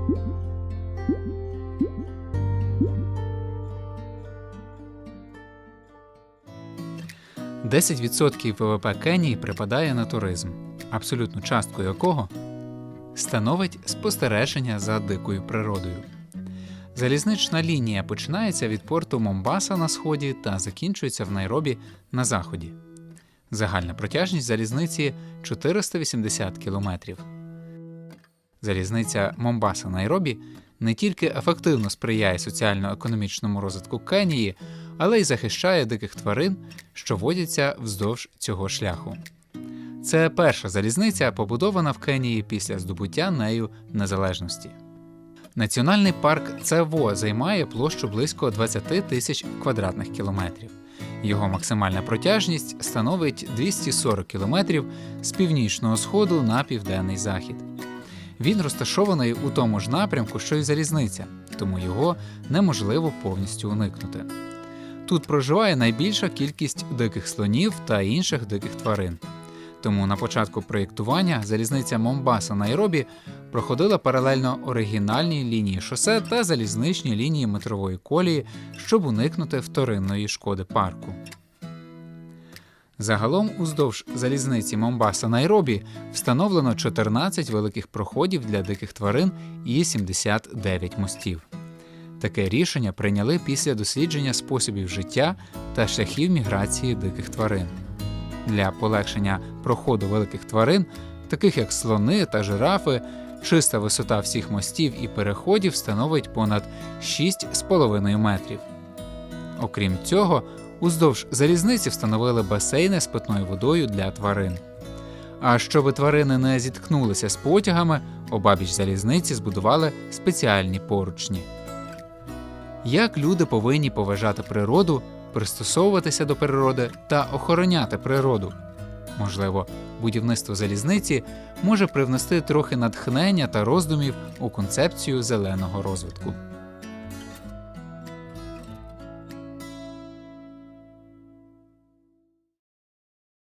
– 10% ВВП Кенії припадає на туризм, абсолютну частку якого становить спостереження за дикою природою. Залізнична лінія починається від порту Момбаса на сході та закінчується в Найробі на заході. Загальна протяжність залізниці 480 кілометрів. Залізниця Момбаса-Найробі не тільки ефективно сприяє соціально-економічному розвитку Кенії, але й захищає диких тварин, що водяться вздовж цього шляху. Це перша залізниця, побудована в Кенії після здобуття нею незалежності. Національний парк Цево займає площу близько 20 тисяч квадратних кілометрів. Його максимальна протяжність становить 240 кілометрів з північного сходу на південний захід. Він розташований у тому ж напрямку, що й залізниця, тому його неможливо повністю уникнути. Тут проживає найбільша кількість диких слонів та інших диких тварин. Тому на початку проєктування залізниця Момбаса Найробі проходила паралельно оригінальній лінії шосе та залізничній лінії метрової колії, щоб уникнути вторинної шкоди парку. Загалом уздовж залізниці Момбаса Найробі встановлено 14 великих проходів для диких тварин і 79 мостів. Таке рішення прийняли після дослідження способів життя та шляхів міграції диких тварин. Для полегшення проходу великих тварин, таких як слони та жирафи, чиста висота всіх мостів і переходів становить понад 6,5 метрів. Окрім цього, уздовж залізниці встановили басейни з питною водою для тварин. А щоб тварини не зіткнулися з потягами, обабіч залізниці збудували спеціальні поручні. Як люди повинні поважати природу, пристосовуватися до природи та охороняти природу? Можливо, будівництво залізниці може привнести трохи натхнення та роздумів у концепцію зеленого розвитку.